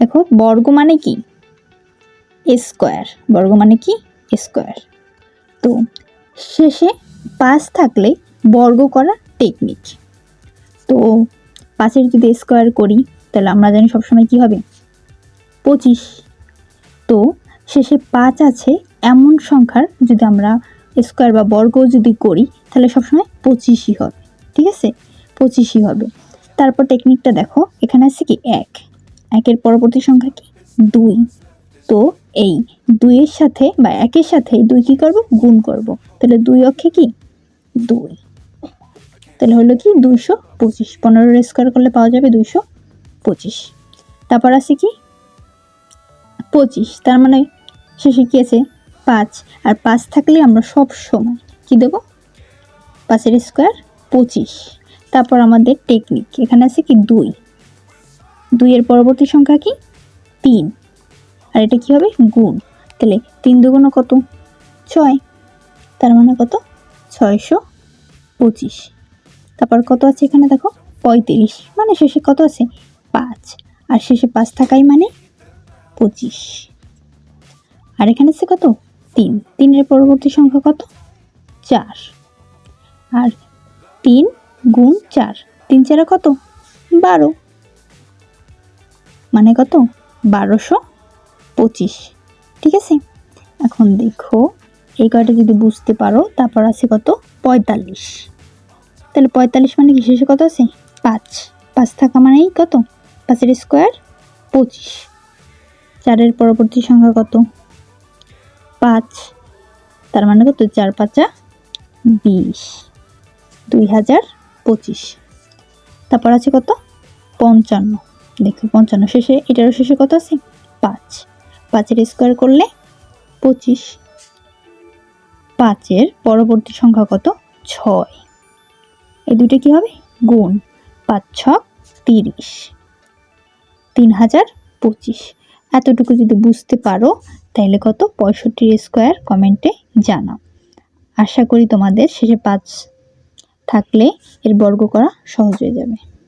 দেখো, বর্গ মানে কি? স্কোয়ার বর্গ মানে কি? স্কোয়ার তো শেষে পাঁচ থাকলে বর্গ করার টেকনিক তো পাঁচের যদি স্কোয়ার করি, তাহলে আমরা জানি সবসময় কি হবে? পঁচিশ। তো শেষে পাঁচ আছে, এমন সংখ্যার যদি আমরা স্কোয়ার বা বর্গ যদি করি, তাহলে সবসময় পঁচিশই হবে। ঠিক আছে? পঁচিশই হবে। তারপর টেকনিকটা দেখো, এখানে আছে কি? এক। একের পরবর্তী সংখ্যা কি? দুই। তো এই দুইয়ের সাথে বা একের সাথে দুই কি করব? গুণ করব। তাহলে দুই অক্ষে কি? দুই। তাহলে হলো কি? দুইশো পঁচিশ। পনেরোর স্কোয়ার করলে পাওয়া যাবে দুইশো পঁচিশ। তারপর আছে কি? পঁচিশ। তার মানে শেষে কি আছে? পাঁচ। আর পাঁচ থাকলে আমরা সব সময় কি দেবো? পাঁচের স্কোয়ার পঁচিশ। তারপর আমাদের টেকনিক। এখানে আছে কি? দুই। দুইয়ের পরবর্তী সংখ্যা কি? তিন। আর এটা কি হবে? গুণ। তাহলে তিন দুগুণ কত? ছয়। তার মানে কত? ছয়শো পঁচিশ। তারপর কত আছে এখানে দেখো? পঁয়ত্রিশ। মানে শেষে কত আছে? পাঁচ। আর শেষে পাঁচ থাকাই মানে পঁচিশ। আর এখানে আছে কত? তিন। তিনের পরবর্তী সংখ্যা কত? চার। আর তিন গুণ চার। তিন চারা কত? বারো। মানে কত? বারোশো পঁচিশ। ঠিক আছে? এখন দেখো, এই কয়টা যদি বুঝতে পারো, তারপর আছে কত? পঁয়তাল্লিশ। তাহলে পঁয়তাল্লিশ মানে কি? শেষে কত আছে? পাঁচ। পাঁচ থাকা মানেই কত? পাঁচের স্কোয়ার পঁচিশ। চারের পরবর্তী সংখ্যা কত? পাঁচ। তার মানে কত? চার পাঁচা বিশ। দুই হাজার পঁচিশ। তারপর আছে কত? পঞ্চান্ন। দেখো, পঞ্চান্ন শেষে, এটারও শেষে কত আছে? পাঁচ। পাঁচের স্কোয়ার করলে পঁচিশ। পাঁচের পরবর্তী সংখ্যা কত? ছয়। এই দুটো কি হবে? গুণ পাঁচ ছ তিরিশ। তিন হাজার পঁচিশ। এতটুকু যদি বুঝতে পারো তাহলে কত? পঁয়ষট্টির স্কোয়ার কমেন্টে জানাও। আশা করি তোমাদের শেষে পাঁচ থাকলে এর বর্গ করা সহজ হয়ে যাবে।